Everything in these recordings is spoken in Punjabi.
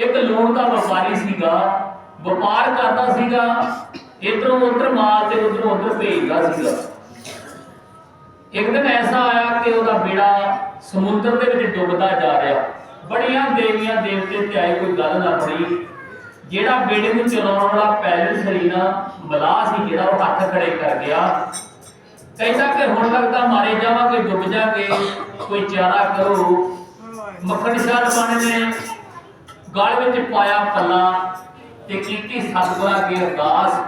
ਇੱਕ ਲੂਣ ਦਾ ਵਪਾਰੀ ਸੀਗਾ, ਵਪਾਰ ਕਰਦਾ ਸੀਗਾ, ਇਧਰੋਂ ਉਧਰ ਮਾਲ ਤੇ ਉਧਰੋਂ ਉਧਰ ਭੇਜਦਾ ਸੀਗਾ। ਇੱਕ ਦਿਨ ਐਸਾ ਆਇਆ ਕਿ ਉਹਦਾ ਬੇੜਾ ਸਮੁੰਦਰ ਦੇ ਵਿੱਚ ਡੁੱਬਦਾ ਜਾ ਰਿਹਾ। ਬੜੀਆਂ ਦੇਵੀਆਂ ਦੇਵਤੇ ਤੇ ਆਏ ਕੋਈ ਗੱਲ ਨਾ ਬਣੀ। ਜਿਹੜਾ ਬੇੜੇ ਨੂੰ ਚਲਾਉਣ ਵਾਲਾ ਪੈਲਸ ਸੀ ਮਲਾਹ ਸੀ, ਜਿਹੜਾ ਉਹ ਹੱਥ ਖੜੇ ਕਰ ਗਿਆ। ਕਹਿੰਦਾ ਕਿ ਹੁਣ ਲੱਗਦਾ ਮਾਰੇ ਜਾਵਾਂਗੇ, ਡੁੱਬ ਜਾਗੇ, ਕੋਈ ਚਾਰਾ ਕਰੋ। ਮੱਖਣ ਸ਼ਾਹ ਰਬਾਣੇ ਨੇ। ਗਲ ਵਿੱਚ ਪਾਇਆ ਪੱਲਾ ਤੇ ਕੀਤੀ ਸਤਿਗੁਰਾਂ ਅੱਗੇ ਅਰਦਾਸ।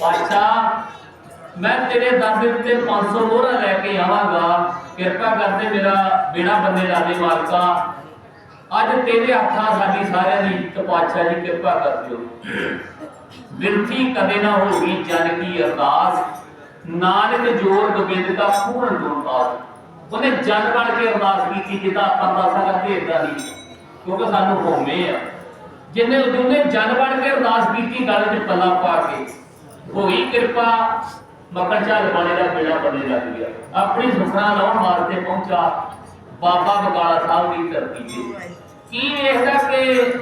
ਪਾਤਸ਼ਾਹ, ਮੈਂ ਤੇਰੇ ਦਰ ਦੇ ਉੱਤੇ 500 ਮੋਹਰਾ ਲੈ ਕੇ ਆਵਾਂਗਾ। ਕਿਰਪਾ ਕਰਦੇ ਮੇਰਾ ਬਿਨਾ ਬੰਦੇ ਲਾਦੇ ਮਾਲਕਾ। ਅੱਜ ਤੇਰੇ ਹੱਥਾਂ ਸਾਡੀ ਸਾਰਿਆਂ ਦੀ ਤੇ ਜੀ ਕਿਰਪਾ ਕਰ ਦਿਓ। ਬਿਰਥੀ ਕਦੇ ਨਾ ਹੋਗੀ ਜਨ ਕੀ ਅਰਦਾਸ। ਨਾਨਕ ਜੋਰ ਗੋਬਿੰਦ ਦਾ ਪੂਰਨ ਗੁਣਤਾਸ ਉਹਨੇ ਜਨ ਬਣ ਕੇ ਅਰਦਾਸ ਕੀਤੀ, ਜਿਹਦਾ ਆਪਾਂ ਅਰਦਾਸਾਂ ਕਰਦੇ ਇਦਾਂ ਨਹੀਂ। ਕਿਉਂਕਿ ਸਾਨੂੰ ਹੋਮੇ ਆ। ਜਿੰਨੇ ਉਹਨੇ ਜਨ ਬਣ ਕੇ ਅਰਦਾਸ ਕੀਤੀ ਗੱਲ 'ਚ ਪੱਲਾ ਪਾ ਕੇ ਹੋਈ ਕਿਰਪਾ ਮੱਕੜ ਚਾਲ ਬਾਣੇ ਦਾ ਬੇੜਾ ਬੰਨੇ ਲੱਗ ਗਿਆ। ਆਪਣੀ ਸੁਖਣਾ ਲਾਉਣ ਵਾਸਤੇ ਪਹੁੰਚਾ ਬਾਬਾ ਬਗਾਲਾ ਸਾਹਿਬ ਦੀ ਧਰਤੀ ਤੇ। ਕੀ ਵੇਖਦਾ ਕਿ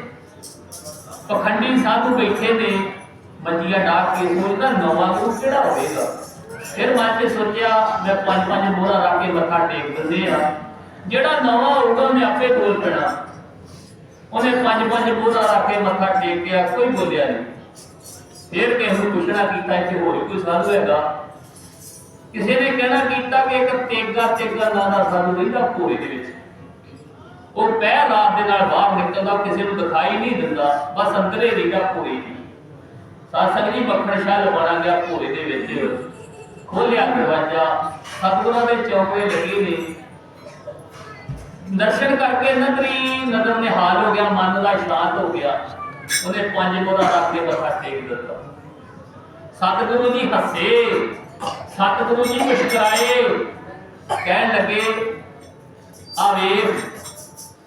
ਪਖੰਡੀ ਸਾਧੂ ਬੈਠੇ ਨੇ, ਮੰਜੀਆਂ ਡਾਕ ਕੇ ਸੋਚਦਾ ਨਵਾਂ ਗੁਰੂ ਕਿਹੜਾ ਹੋਵੇਗਾ? ਫਿਰ ਮਨ 'ਚ ਸੋਚਿਆ, ਮੈਂ ਪੰਜ ਪੰਜ ਮੋਹਰਾ ਰੱਖ ਕੇ ਮੱਥਾ ਟੇਕ ਦਿੰਦੇ ਆ ਜਿਹੜਾ ਨਵਾਂ ਹੋਊਗਾ ਮੈਂ ਆਪੇ ਕੋਲ ਪੈਣਾ ਉਹਨੇ ਪੰਜ ਪੰਜ ਮੋਹਰਾ ਰੱਖ ਕੇ ਮੱਥਾ ਟੇਕਿਆ ਕੋਈ ਬੋਲਿਆ ਨਹੀਂ। ਫਿਰ ਕਿਸੇ ਨੂੰ ਪੁੱਛਣਾ ਕੀਤਾ, ਇੱਥੇ ਹੋਰ ਕੋਈ ਸਾਧੂ ਹੈਗਾ। ਕਿਸੇ ਨੇ ਕਹਿਣਾ ਕੀਤਾ ਕਿ ਇੱਕ ਤੇਗਾ ਤੇਗਾ ਨਾਂ ਦਾ ਸਾਧੂ ਰਹਿੰਦਾ ਭੋਰੇ ਦੇ ਵਿੱਚ। ਉਹ ਪਹਿ ਰਾਤ ਦੇ ਨਾਲ ਬਾਹਰ ਨਿਕਲਦਾ, ਕਿਸੇ ਨੂੰ ਦਿਖਾਈ ਨਹੀਂ ਦਿੰਦਾ, ਬਸ ਅੰਦਰੇ ਰਹਿੰਦਾ ਭੋਰੇ ਦੀ। ਸਾਸੰਗ ਜੀ ਮੱਖਣ ਸ਼ਾਹ ਲਵਾਣਾ ਗਿਆ ਭੋਰੇ ਦੇ ਵਿੱਚ। ਖੋਲਿਆ ਦਰਵਾਜ਼ਾ, ਸਤਿਗੁਰਾਂ ਦੇ ਚੌਕੇ ਲੱਗੇ ਨੇ। ਦਰਸ਼ਨ ਕਰਕੇ ਨਦਰੀ ਨਦਰ ਨਿਹਾਲ ਹੋ ਗਿਆ, ਮਨ ਦਾ ਸ਼ਾਂਤ ਹੋ ਗਿਆ। ਉਹਨੇ ਪੰਜ ਮੋਹਰਾ ਰੱਖ ਕੇ ਮੱਥਾ ਟੇਕ ਦਿੱਤਾ। ਸਤਿਗੁਰੂ ਜੀ ਹੱਸੇ, ਸਤਿਗੁਰੂ ਜੀ ਮੁਸਕਰਾਏ, ਕਹਿਣ ਲੱਗੇ, ਆ ਵੇਖ,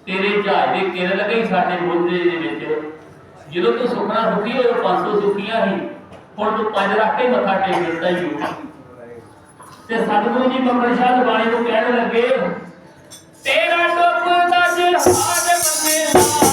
ਤੇਰੇ ਜਹਾਜ਼ ਦੇ ਕਿਰਨ ਲੱਗੇ ਸਾਡੇ ਮੁੰਡੇ ਦੇ ਵਿੱਚ। ਜਦੋਂ ਤੂੰ ਸੁਖਣਾ ਸੁਖੀ ਹੋਏ 500 ਸੁਖੀਆਂ ਸੀ। ਹੁਣ ਤੂੰ ਪੰਜ ਰੱਖ ਕੇ ਮੱਥਾ ਟੇਕ ਦਿੱਤਾ ਹੀ ਤੇ ਸਤਿਗੁਰੂ ਜੀ ਮੱਕੜ ਸ਼ਾਹ ਦਵਾਣੀ ਨੂੰ ਕਹਿਣ ਲੱਗੇ ਤੇਰਾ ਡੁੱਬਦਾ ਜਹਾਜ਼ ਮੰਨੇ ਲਾਇਆ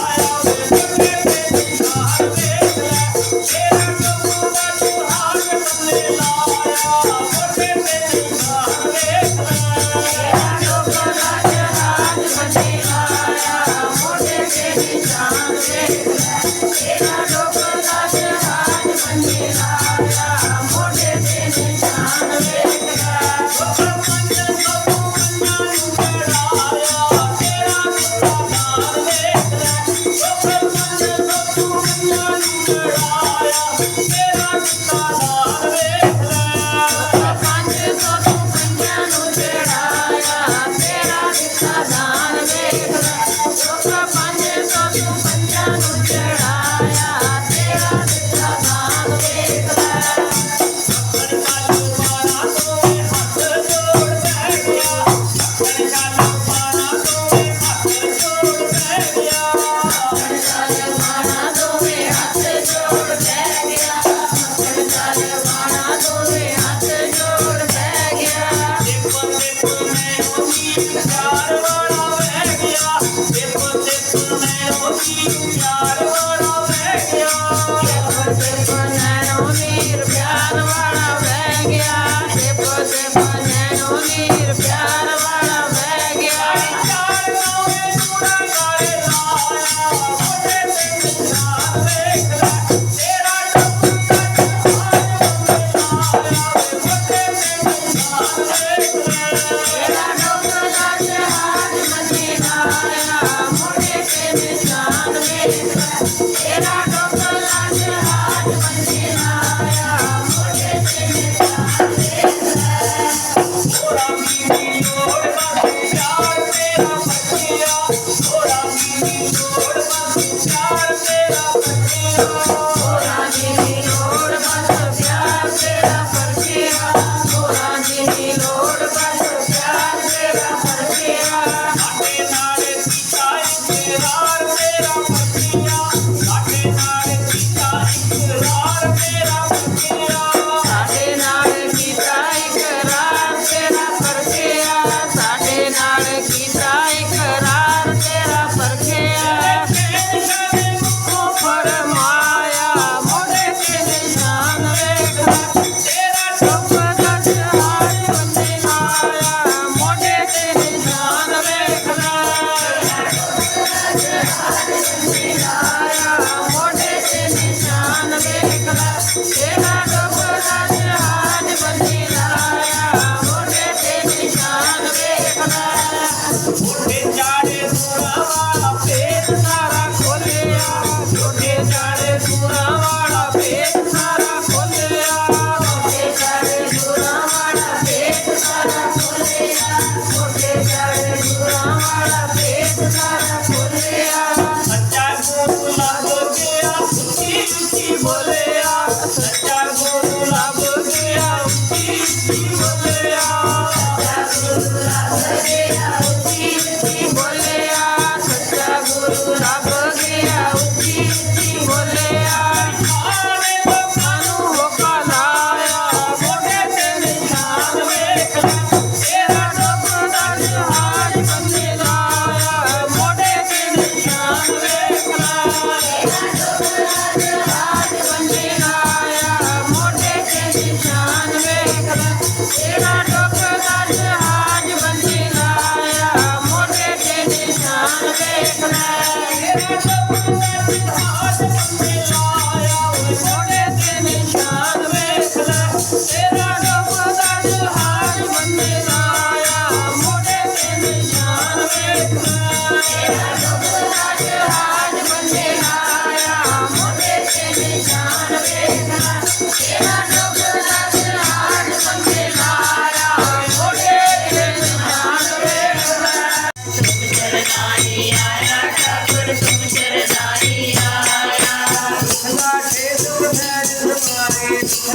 every time.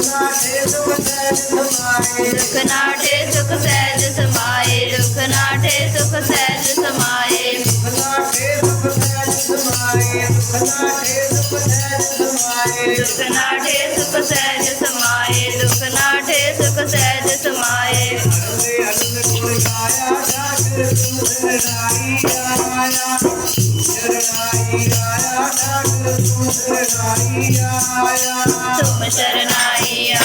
ਸੁਖਨਾਠੇ ਸੁਖ ਸਹਿਜ ਸਮਾਏ ਸੁਖਨਾਠੇ ਸੁਖ ਸਹਿਜ ਸਮਾਏ। ਸੁਖਨਾਠੇ ਸੁਖ ਸਹਿਜ ਸਮਾਏ ਸੁਖਨਾਠੇ ਸੁਖ ਸਹਿਜ ਸਮਾਏ। ਅਨੰਦ ਗੁਣ ਗਾਇਆ ਜਾ ਸਿਰ ਸੁਣ ਰਾਈ ਆਇਆ। शरणाई आया नाग तू शरणाई आया तुम शरणाई आया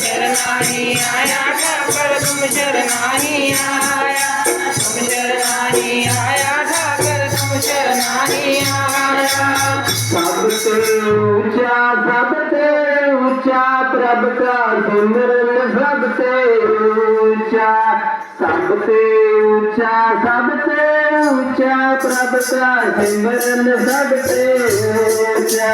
शरणाई आया ठाकर तुम शरणाई आया तुम शरणाई आया ठाकर तुम शरणाई आया ਸਭ ਤੇ ਉੱਚਾ ਸਭ ਤੇ ਉੱਚਾ ਪ੍ਰਭ ਦਾ ਸਿਮਰਨ ਸਭ ਤੇ ਉੱਚਾ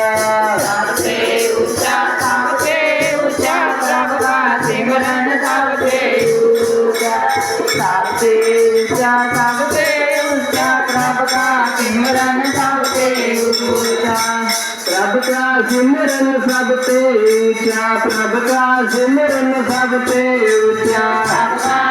ਸਭ ਤੇ ਉੱਚਾ ਸਭ ਤੇ ਉੱਚਾ ਪ੍ਰਭ ਦਾ ਸਿਮਰਨ ਸਭ ਤੇ ਉੱਚਾ ਸਭ ਤੇ ਉੱਚਾ ਸਭ ਤੇ ਉੱਚਾ ਪ੍ਰਭ ਦਾ ਸਿਮਰਨ ਸਭ ਤੇ ਉੱਚਾ ਪ੍ਰਭ ਸਿਮਰਨ ਸਭ ਤੇ ਉੱਚਾ ਸਿਮਰਨ ਸਭ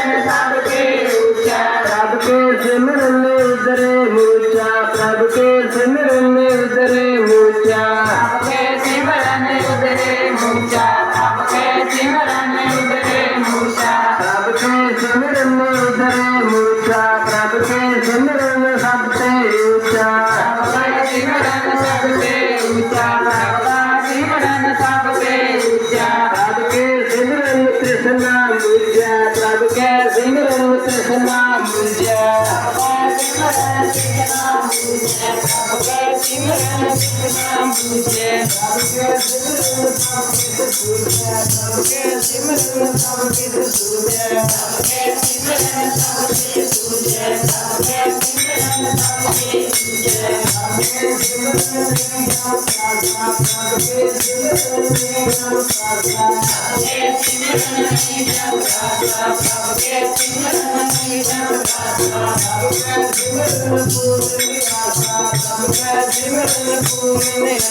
ਪੂਜੇ ਸਭੇ ਸਿਮਰਨ ਸਭੇ ਪੂਜੇ ਸਭੇ ਸਿਮਰਨ ਸਭੇ ਪੂਜੇ ਸਭੇ ਸਿਮਰਨ ਸਭੇ ਪੂਜੇ ਸਭੇ ਸਿਮਰਨ ਸਭੇ ਪੂਜੇ ਸਭੇ ਸਿਮਰਨ ਸਭੇ ਪੂਜੇ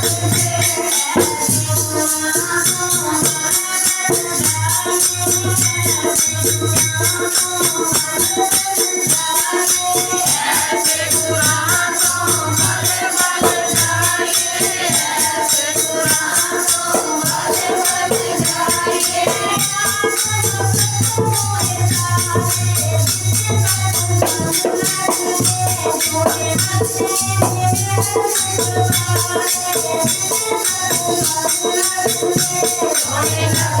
ਗੁਰੂ